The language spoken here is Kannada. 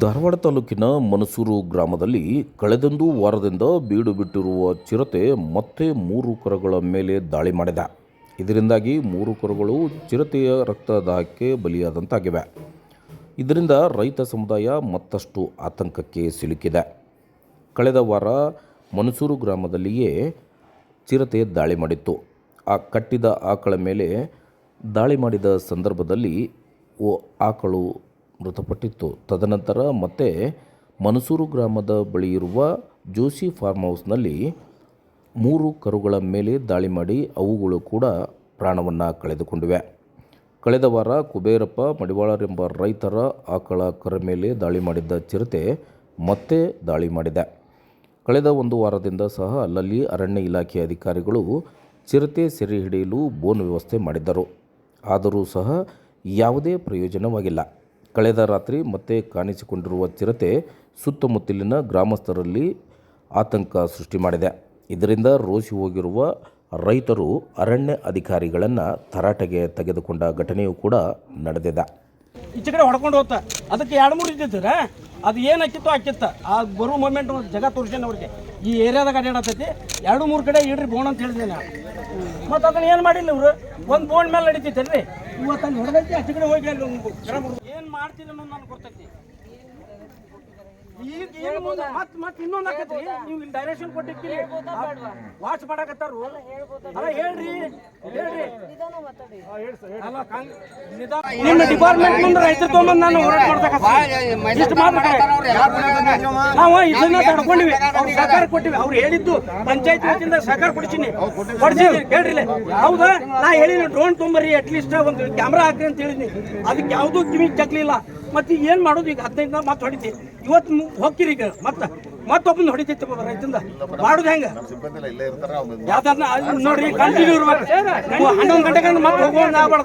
ಧಾರವಾಡ ತಾಲೂಕಿನ ಮನಸೂರು ಗ್ರಾಮದಲ್ಲಿ ಕಳೆದೊಂದು ವಾರದಿಂದ ಬೀಡು ಬಿಟ್ಟಿರುವ ಚಿರತೆ ಮತ್ತೆ ಮೂರು ಕರಗಳ ಮೇಲೆ ದಾಳಿ ಮಾಡಿದೆ. ಇದರಿಂದಾಗಿ ಮೂರು ಕರುಗಳು ಚಿರತೆಯ ರಕ್ತದಾಹಕ್ಕೆ ಬಲಿಯಾದಂತಾಗಿವೆ. ಇದರಿಂದ ರೈತ ಸಮುದಾಯ ಮತ್ತಷ್ಟು ಆತಂಕಕ್ಕೆ ಸಿಲುಕಿದೆ. ಕಳೆದ ವಾರ ಮನಸೂರು ಗ್ರಾಮದಲ್ಲಿಯೇ ಚಿರತೆ ದಾಳಿ ಮಾಡಿತ್ತು. ಆ ಕಟ್ಟಿದ ಆಕಳ ಮೇಲೆ ದಾಳಿ ಮಾಡಿದ ಸಂದರ್ಭದಲ್ಲಿ ಓ ಆಕಳು ಮೃತಪಟ್ಟಿತ್ತು. ತದನಂತರ ಮತ್ತೆ ಮನಸೂರು ಗ್ರಾಮದ ಬಳಿ ಇರುವ ಜೋಶಿ ಫಾರ್ಮ್ ಹೌಸ್ನಲ್ಲಿ ಮೂರು ಕರುಗಳ ಮೇಲೆ ದಾಳಿ ಮಾಡಿ ಅವುಗಳು ಕೂಡ ಪ್ರಾಣವನ್ನು ಕಳೆದುಕೊಂಡಿವೆ. ಕಳೆದ ವಾರ ಕುಬೇರಪ್ಪ ಮಡಿವಾಳರೆಂಬ ರೈತರ ಆಕಳ ಕರ ಮೇಲೆ ದಾಳಿ ಮಾಡಿದ್ದ ಚಿರತೆ ಮತ್ತೆ ದಾಳಿ ಮಾಡಿದೆ. ಕಳೆದ ಒಂದು ವಾರದಿಂದ ಸಹ ಅಲ್ಲಲ್ಲಿ ಅರಣ್ಯ ಇಲಾಖೆ ಅಧಿಕಾರಿಗಳು ಚಿರತೆ ಸೆರೆ ಹಿಡಿಯಲು ಬೋನ್ ವ್ಯವಸ್ಥೆ ಮಾಡಿದ್ದರು. ಆದರೂ ಸಹ ಯಾವುದೇ ಪ್ರಯೋಜನವಾಗಿಲ್ಲ. ಕಳೆದ ರಾತ್ರಿ ಮತ್ತೆ ಕಾಣಿಸಿಕೊಂಡಿರುವ ಚಿರತೆ ಸುತ್ತಮುತ್ತಲಿನ ಗ್ರಾಮಸ್ಥರಲ್ಲಿ ಆತಂಕ ಸೃಷ್ಟಿ ಮಾಡಿದೆ. ಇದರಿಂದ ರೋಸಿ ಹೋಗಿರುವ ರೈತರು ಅರಣ್ಯ ಅಧಿಕಾರಿಗಳನ್ನು ತರಾಟೆಗೆ ತೆಗೆದುಕೊಂಡ ಘಟನೆಯೂ ಕೂಡ ನಡೆದಿದೆ. ಈಚೆ ಕಡೆ ಹೊಡ್ಕೊಂಡು ಹೋಗ್ತಾ, ಅದಕ್ಕೆ ಎರಡು ಮೂರು ಇದ್ದಿದ್ದರ ಅದು ಏನು ಹಾಕಿತ್ತು ಹಾಕಿತ್ತ ಆ ಬರೋ ಮೂಮೆಂಟ್ ಜಗ ತೋರಿಸ್ಯಾನ ಅವ್ರಿಗೆ. ಈ ಏರಿಯಾದಾಗ ಅಡ್ಡಾಡತೈತಿ ಎರಡು ಮೂರು ಕಡೆ ಇಡ್ರಿ ಬೋನ್ ಅಂತ ಹೇಳಿದೆ ನಾನು. ಮತ್ತು ಅದನ್ನ ಏನು ಮಾಡಿಲ್ಲ ಇವರು? ಒಂದು ಬೋನ್ ಮೇಲೆ ನಡೀತೈತಲ್ರಿ ಇವತ್ತು ಅಲ್ಲಿ ಹೊಡೆದೈತಿ ಆಚೆ ಕಡೆ ಹೋಗಿ ಏನು ಮಾಡ್ತೀನಿ ಅನ್ನೋದು ನನಗೆ ಗೊತ್ತೈತಿ. ಈಗ ಏನು ಮುಂದೆ ಮತ್ತೆ ಮತ್ತೆ ಇನ್ನೊಂದು ಆಕತ್ರಿ ನೀವು ಇಲ್ಲಿ ಡೈರೆಕ್ಷನ್ ಕೊಟ್ಟಿರ್ತೀರಿ. ವಾಚ್ ಮಾಡಾಕತ್ತಾರು. ಅಲ್ಲ ಹೇಳ್ರಿ. ಹೇಳ್ರಿ. ಅಲ್ಲ ಕಾಂಗ್- ನಿಧಾನ- ನಿಮ್ಮ ಡಿಪಾರ್ಟ್ಮೆಂಟ್ ಮುಂದೆ ರೈತರು ತೊಗೊಂಬಂದು ನಾನು ಹೋರಾಟ ಮಾಡ್ತಕ್ಕ ಇಷ್ಟು ಮಾತಾಡ್ತಾರೆ ನಾವು ಇದನ್ನ ತಡ್ಕೊಂಡಿವಿ. ಅವ್ರು ಸಹಕಾರ ಕೊಟ್ಟಿವಿ. ಅವ್ರು ಹೇಳಿದ್ದು ಪಂಚಾಯತ್ ವತಿಯಿಂದ ಸಹಕಾರ ಕೊಡ್ತೀನಿ ಕೊಡ್ಸಿದ್ವಿ ಕೇಳ್ರಿ ಇಲ್ಲಿ. ಹೌದಾ? ನಾ ಹೇಳಿನಿ ಡ್ರೋನ್ ತೊಂಬರಿ ಅಟ್ಲೀಸ್ಟ್ ಒಂದು ಕ್ಯಾಮ್ರಾ ಹಾಕ್ರಿ ಅಂತ ಹೇಳಿದ್ನಿ. ಅದಕ್ಕೆ ಯಾವುದೂ ಕಿವಿ ಚಕ್ಲಿಲ್ಲ ಮತ್ತೆ ಏನ್ ಮಾಡೋದು? ಈಗ ಹದಿನೈದು ಮತ್ತೆ ಹೊಡಿತಿ. ಇವತ್ತು ಹೋಗ್ತೀರಿ ಈಗ. ಮತ್ತೆ ಮತ್ತೊಬ್ಬನ ಹೊಡಿತೈತಿ ರೈತಂದ ಮಾಡುದು ಹೆಂಗ? ಅವ್ರು ಯಾವ್ದಾರ ನೋಡ್ರಿ ಕಂಟಿನ್ಯೂ ಇರ್ಬೇಕು. ಹನ್ನೊಂದು ಗಂಟೆಗೆ ಮತ್ತೆ ಹೋಗೋಣ ಆಗ್ಬಾರ್ದು.